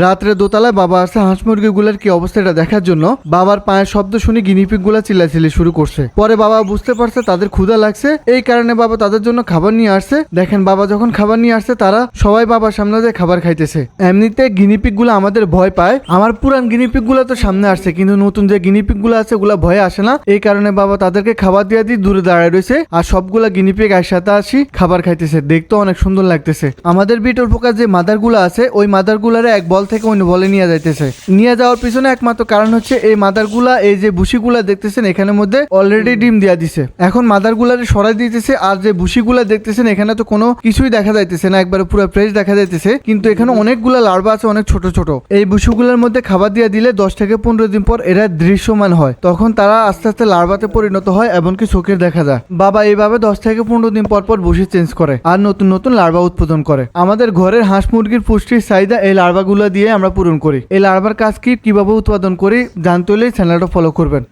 রাত্রে দোতলায় বাবা আসছে হাঁস মুরগিগুলোর কি অবস্থাটা দেখার জন্য বাবার পায়ের শব্দ শুনে গিনিপিকগুলা চিল্লাচিল্লি শুরু করছে। পরে বাবা বুঝতে পারছে তাদের ক্ষুধা লাগছে, এই কারণে বাবা তাদের জন্য খাবার নিয়ে আসছে। দেখেন বাবা যখন খাবার নিয়ে আসছে, তারা সবাই বাবার সামনে দিয়ে খাবার খাইতেছে। এমনিতে গিনিপিকগুলো আমাদের ভয় পায়। আমার পুরান গিনিপিকগুলো তো সামনে আসছে, কিন্তু নতুন যে গিনিপিকগুলো আছে, ওগুলা ভয়ে আসে না। এই কারণে বাবা তাদেরকে খাবার দিয়ে দিয়ে দূরে দাঁড়ায় রয়েছে আর সবগুলা গিনিপিক একসাথে আসি খাবার খাইতেছে। দেখতে অনেক সুন্দর লাগতেছে। আমাদের বিটর পোকার যে মাদারগুলো আছে, ওই মাদার গুলারে এক বল থেকে অন্য বলে নিয়ে যাইতেছে। নিয়ে যাওয়ার পিছনে একমাত্র কারণ হচ্ছে এই মাদারগুলা এই যে বুসিগুলা দেখতেছেন এখানের মধ্যে অলরেডি ডিম দিয়া দিছে। এখন মাদার গুলারে সরাই দিতেছে আর যে বুসিগুলা দেখতেছেন এখানে তো কোনো কিছুই দেখা যাইতেছে না, একবারে পুরো ফ্রেশ দেখা যাইতেছে। কিন্তু এখানে অনেকগুলা লার্ভা আছে, অনেক ছোট ছোট। এই বুসিগুলোর মধ্যে খাবার দিয়ে দিলে দশ থেকে পনেরো দিন পর এরা দৃশ্যমান হয়। তখন তারা আস্তে আস্তে লার্ভাতে পরিণত হয় এমনকি চোখের দেখা যায়। বাবা এইভাবে দশ থেকে পনেরো দিন পর পর বসে চেঞ্জ করে আর নতুন নতুন লার্ভা উৎপাদন করে। আমাদের ঘরের হাঁস মুরগির পুষ্টির চাহিদা এই লার্ভাগুলো দিয়ে আমরা পূরণ করি। এই লার্ভার কাজ কি কীভাবে উৎপাদন করি জানতে হলে চ্যানেলটা ফলো করবেন।